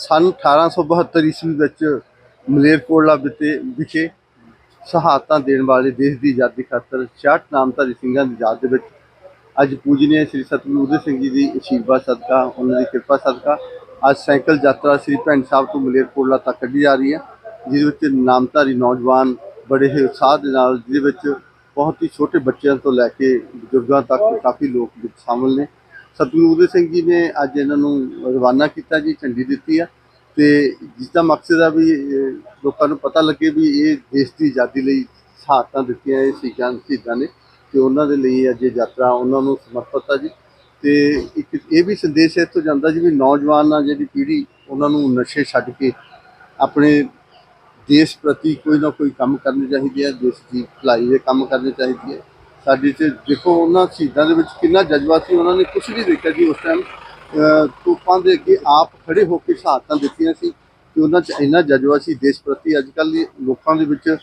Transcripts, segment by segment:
ਸਨ 1872 ਈਸਵੀ ਵਿੱਚ ਮਲੇਰਕੋਟਲਾ ਵਿਖੇ ਵਿਖੇ ਸ਼ਹਾਦਤਾਂ ਦੇਣ ਵਾਲੇ ਦੇਸ਼ ਦੀ ਆਜ਼ਾਦੀ ਖਾਤਰ 66 ਨਾਮਧਾਰੀ ਸਿੰਘਾਂ ਦੀ ਯਾਦ ਦੇ ਵਿੱਚ ਅੱਜ ਪੂਜਨੀय ਸ੍ਰੀ ਸਤਿਗੁਰੂ ਉਦੈ ਸਿੰਘ ਜੀ ਦੀ ਅਸ਼ੀਰਵਾਦ ਸਦਕਾ, ਉਹਨਾਂ ਦੀ ਕਿਰਪਾ ਸਦਕਾ ਅੱਜ ਸਾਈਕਲ ਯਾਤਰਾ ਸ੍ਰੀ ਭੈਣ ਸਾਹਿਬ ਤੋਂ ਮਲੇਰਕੋਟਲਾ ਤੱਕ ਕੱਢੀ ਜਾ ਰਹੀ ਹੈ, ਜਿਹਦੇ ਵਿੱਚ ਨਾਮਧਾਰੀ ਨੌਜਵਾਨ ਬੜੇ ਹੀ ਉਤਸ਼ਾਹ ਦੇ ਨਾਲ, ਜਿਹਦੇ ਵਿੱਚ ਬਹੁਤ ਹੀ ਛੋਟੇ ਬੱਚਿਆਂ ਤੋਂ ਲੈ ਕੇ ਬਜ਼ੁਰਗਾਂ ਤੱਕ ਕਾਫੀ ਲੋਕ ਵਿੱਚ ਸ਼ਾਮਲ ਨੇ। ਸਤਿਗੁਰੂ ਸਿੰਘ ਜੀ ਨੇ ਅੱਜ ਇਹਨਾਂ ਨੂੰ ਰਵਾਨਾ ਕੀਤਾ ਜੀ, ਝੰਡੀ ਦਿੱਤੀ ਆ। ਤੇ ਜਿਸ ਦਾ ਮਕਸਦ ਆ ਵੀ ਲੋਕਾਂ ਨੂੰ ਪਤਾ ਲੱਗੇ ਵੀ ਇਹ ਦੇਸ਼ ਦੀ ਆਜ਼ਾਦੀ ਲਈ ਸ਼ਹਾਦਤਾਂ ਦਿੱਤੀਆਂ ਇਹ ਸਿੱਖਾਂ ਸ਼ਹੀਦਾਂ ਨੇ। ਤੇ ਉਹਨਾਂ ਦੇ ਲਈ ਅੱਜ ਇਹ ਯਾਤਰਾ ਉਹਨਾਂ ਨੂੰ ਸਮਰਪਿਤ ਆ ਜੀ। ਤੇ ਇੱਕ ਇਹ ਵੀ ਸੰਦੇਸ਼ ਇੱਥੋਂ ਜਾਂਦਾ ਜੀ ਵੀ ਨੌਜਵਾਨ ਆ ਜਿਹੜੀ ਪੀੜ੍ਹੀ ਉਹਨਾਂ ਨੂੰ ਨਸ਼ੇ ਛੱਡ ਕੇ ਆਪਣੇ ਦੇਸ਼ ਪ੍ਰਤੀ ਕੋਈ ਨਾ ਕੋਈ ਕੰਮ ਕਰਨੇ ਚਾਹੀਦੇ ਆ ਦੇਸ਼ ਦੀ ਭਲਾਈ ਦੇ ਕੰਮ ਕਰਨੇ ਚਾਹੀਦੇ ਆ ਸਾਡੇ ਤੇ ਦੇਖੋ, ਉਹਨਾਂ ਸ਼ਹੀਦਾਂ ਦੇ ਵਿੱਚ ਕਿੰਨਾ ਜਜ਼ਬਾ ਸੀ, ਉਹਨਾਂ ਨੇ ਕੁਝ ਨਹੀਂ ਦੇਖਿਆ ਜੀ ਉਸ ਟਾਈਮ ਤੋਪਾਂ ਦੇ ਅੱਗੇ ਆਪ ਖੜੇ ਹੋ ਕੇ ਸ਼ਹਾਦਤਾਂ ਦਿੱਤੀਆਂ ਸੀ ਕਿ ਉਹਨਾਂ 'ਚ ਇੰਨਾ ਜਜ਼ਬਾ ਸੀ ਦੇਸ਼ ਪ੍ਰਤੀ। ਅੱਜ ਕੱਲ੍ਹ ਲੋਕਾਂ ਦੇ ਵਿੱਚ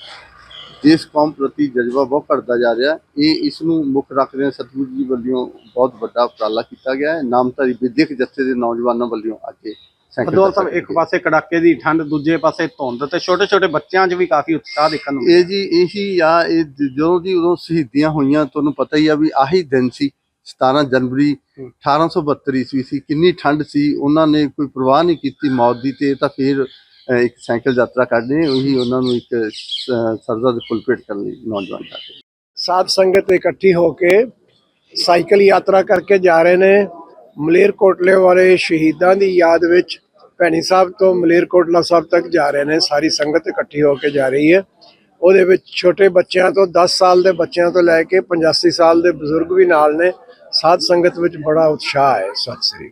ਦੇਸ਼ ਕੌਮ ਪ੍ਰਤੀ ਜਜ਼ਬਾ ਬਹੁਤ ਘਟਦਾ ਜਾ ਰਿਹਾ। ਇਹ ਇਸ ਨੂੰ ਮੁੱਖ ਰੱਖਦੇ ਸਤਿਗੁਰੂ ਜੀ ਵੱਲੋਂ ਬਹੁਤ ਵੱਡਾ ਉਪਰਾਲਾ ਕੀਤਾ ਗਿਆ ਹੈ। ਨਾਮਧਾਰੀ ਵਿਦਿਅਕ ਜੱਥੇ ਦੇ ਨੌਜਵਾਨਾਂ ਵੱਲੋਂ ਅੱਗੇ ਬਦੋਲ ਸਾਹਿਬ ਇੱਕ ਪਾਸੇ ਕੜਾਕੇ ਦੀ ਠੰਡ ਦੂਜੇ ਪਾਸੇ ਧੁੰਦ ਤੇ ਛੋਟੇ ਛੋਟੇ ਬੱਚਿਆਂ 'ਚ ਵੀ ਕਾਫੀ ਉਤਸ਼ਾਹ ਦੇਖਣ ਨੂੰ। ਇਹ ਜੀ ਇਹੀ ਆ ਇਹ ਜਦੋਂ ਦੀ ਉਦੋਂ ਸ਼ਹੀਦੀਆਂ ਹੋਈਆਂ ਤੁਹਾਨੂੰ ਪਤਾ ਹੀ ਆ ਵੀ ਆਹੀ ਦਿਨ ਸੀ 17 ਜਨਵਰੀ 1872 ਈਸਵੀ ਸੀ ਕਿੰਨੀ ਠੰਡ ਸੀ ਉਹਨਾਂ ਨੇ ਕੋਈ ਪਰਵਾਹ ਨਹੀਂ ਕੀਤੀ ਮੌਤ ਦੀ ਤੇ ਤਾਂ ਫਿਰ ਇੱਕ ਸਾਈਕਲ ਯਾਤਰਾ ਕੱਢਦੇ ਉਹੀ ਉਹਨਾਂ ਨੂੰ ਇੱਕ ਸਰਦਾ ਦੇ ਫੁੱਲ ਭੇਟ ਕਰਨ ਲਈ ਨੌਜਵਾਨ ਕਰਦੇ ਸਾਧ ਸੰਗਤ ਇਕੱਠੀ ਹੋ ਕੇ ਸਾਈਕਲ ਯਾਤਰਾ ਕਰਕੇ ਜਾ ਰਹੇ ਨੇ ਮਲੇਰਕੋਟਲੇ ਵਾਲੇ ਸ਼ਹੀਦਾਂ ਦੀ ਯਾਦ ਵਿੱਚ ਭੈਣੀ ਸਾਹਿਬ ਤੋਂ ਮਲੇਰਕੋਟਲਾ ਸਾਹਿਬ ਤੱਕ ਜਾ ਰਹੇ ਨੇ, ਸਾਰੀ ਸੰਗਤ ਇਕੱਠੀ ਹੋ ਕੇ ਜਾ ਰਹੀ ਹੈ। ਉਹਦੇ ਵਿੱਚ ਛੋਟੇ ਬੱਚਿਆਂ ਤੋਂ 10 ਸਾਲ ਦੇ ਬੱਚਿਆਂ ਤੋਂ ਲੈ ਕੇ 85 ਸਾਲ ਦੇ ਬਜ਼ੁਰਗ ਵੀ ਨਾਲ ਨੇ। ਸਾਧ ਸੰਗਤ ਵਿੱਚ ਬੜਾ ਉਤਸ਼ਾਹ ਹੈ ਸਤਿ ਸ੍ਰੀ ਅਕਾਲ।